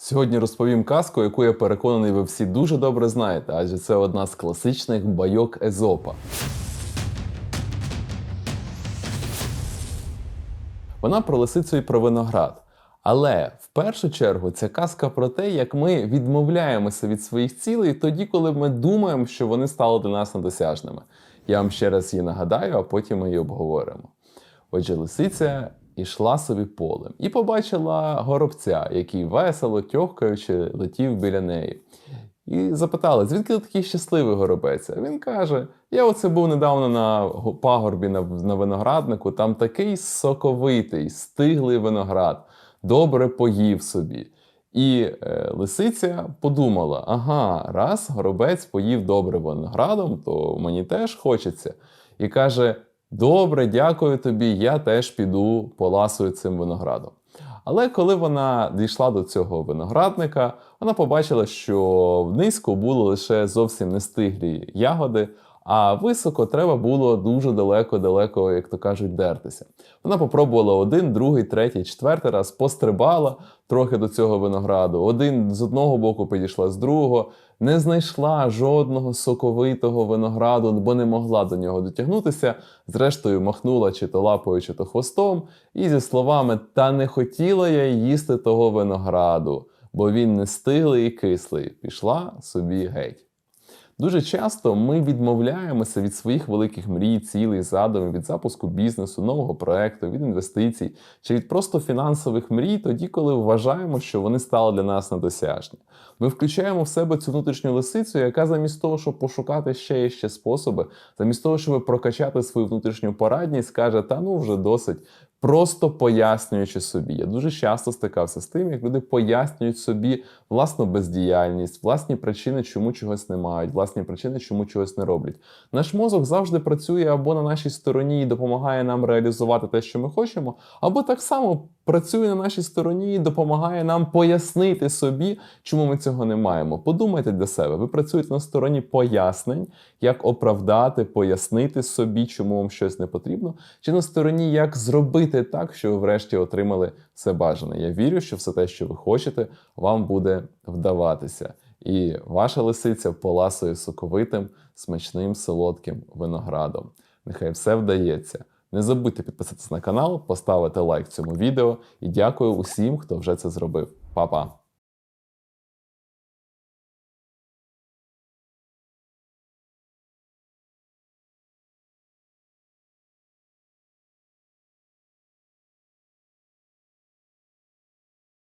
Сьогодні розповім казку, яку я переконаний, ви всі дуже добре знаєте, адже це одна з класичних байок Езопа. Вона про лисицю і про виноград. Але в першу чергу ця казка про те, як ми відмовляємося від своїх цілей тоді, коли ми думаємо, що вони стали для нас недосяжними. Я вам ще раз її нагадаю, а потім ми її обговоримо. Отже, лисиця ішла собі полем і побачила горобця, який весело тьохкаючи летів біля неї. І запитала, звідки ти такий щасливий горобець? А він каже: Я оце був недавно на пагорбі на, на винограднику, там такий соковитий, стиглий виноград, добре поїв собі. І е, лисиця подумала: ага, раз горобець поїв добре виноградом, то мені теж хочеться. І каже: Добре, дякую тобі, я теж піду поласую цим виноградом. Але коли вона дійшла до цього виноградника, вона побачила, що низько були лише зовсім нестиглі ягоди, а високо треба було дуже далеко-далеко, як то кажуть, дертися. Вона попробувала один, другий, третій, четвертий раз, пострибала трохи до цього винограду. Один з одного боку підійшла з другого, не знайшла жодного соковитого винограду, бо не могла до нього дотягнутися. Зрештою, махнула чи то лапою, чи то хвостом, і зі словами Та не хотіла я їсти того винограду, бо він не стиглий і кислий, пішла собі геть. Дуже часто ми відмовляємося від своїх великих мрій, цілей, задумів, від запуску бізнесу, нового проекту, від інвестицій чи від просто фінансових мрій, тоді, коли вважаємо, що вони стали для нас недосяжні. Ми включаємо в себе цю внутрішню лисицю, яка замість того, щоб пошукати ще і ще способи, замість того, щоб прокачати свою внутрішню порадність, каже: та ну вже досить. Просто пояснюючи собі. Я дуже часто стикався з тим, як люди пояснюють собі власну бездіяльність, власні причини, чому чогось не мають, власні причини, чому чогось не роблять. Наш мозок завжди працює або на нашій стороні і допомагає нам реалізувати те, що ми хочемо, або так само працює на нашій стороні і допомагає нам пояснити собі, чому ми цього не маємо. Подумайте для себе, ви працюєте на стороні пояснень, як оправдати, пояснити собі, чому вам щось не потрібно, чи на стороні, як зробити так, що ви врешті отримали все бажане. Я вірю, що все те, що ви хочете, вам буде вдаватися. І ваша лисиця поласує соковитим, смачним, солодким виноградом. Нехай все вдається. Не забудьте підписатися на канал, поставити лайк цьому відео і дякую усім, хто вже це зробив. Па-па!